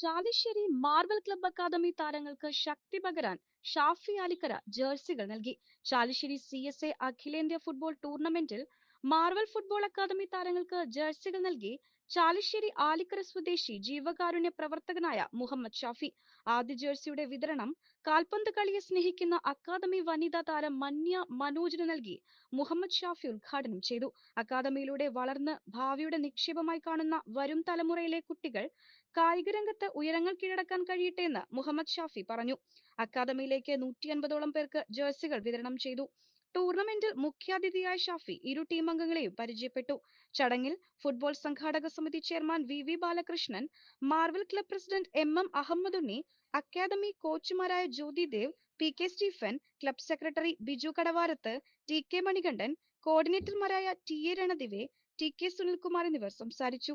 Chalissery marble club academy താരങ്ങൾക്ക് ശക്തി പകരാൻ ഷാഫി ആലിക്കര ജേഴ്സികൾ നൽകി. ചാലിശ്ശേരി സി എസ് എ അഖിലേന്ത്യാ ഫുട്ബോൾ ടൂർണമെന്റിൽ മാർവൽ ഫുട്ബോൾ അക്കാദമി താരങ്ങൾക്ക് ജേഴ്സികൾ നൽകി ചാലിശ്ശേരി ആലിക്കര സ്വദേശി ജീവകാരുണ്യ പ്രവർത്തകനായ മുഹമ്മദ് ഷാഫി. ആദ്യ ജേഴ്സിയുടെ വിതരണം കാൽപന്ത് കളിയെ സ്നേഹിക്കുന്ന അക്കാദമി വനിതാ താരം മന്യ മനോജിന് നൽകി. മുഹമ്മദ് ഷാഫി ഉദ്ഘാടനം ചെയ്തു. അക്കാദമിയിലൂടെ വളർന്ന് ഭാവിയുടെ നിക്ഷേപമായി കാണുന്ന വരും തലമുറയിലെ കുട്ടികൾ കായിക രംഗത്ത് ഉയരങ്ങൾ കീഴടക്കാൻ കഴിയട്ടെ എന്ന് മുഹമ്മദ് ഷാഫി പറഞ്ഞു. അക്കാദമിയിലേക്ക് നൂറ്റി അൻപതോളം പേർക്ക് ജേഴ്സികൾ വിതരണം ചെയ്തു. ടൂർണമെന്റിൽ മുഖ്യാതിഥിയായ ഷാഫി ഇരു ടീം അംഗങ്ങളെയും പരിചയപ്പെട്ടു. ചടങ്ങിൽ ഫുട്ബോൾ സംഘാടക സമിതി chairman V V Balakrishnan Marvel club president M M Ahammedunni academy കോച്ചുമാരായ Jyothi Dev P K Stephen club secretary Biju Kadavarath T K Manikandan കോർഡിനേറ്റർമാരായ T A Ranadive T K Sunilkumar എന്നിവർ സംസാരിച്ചു.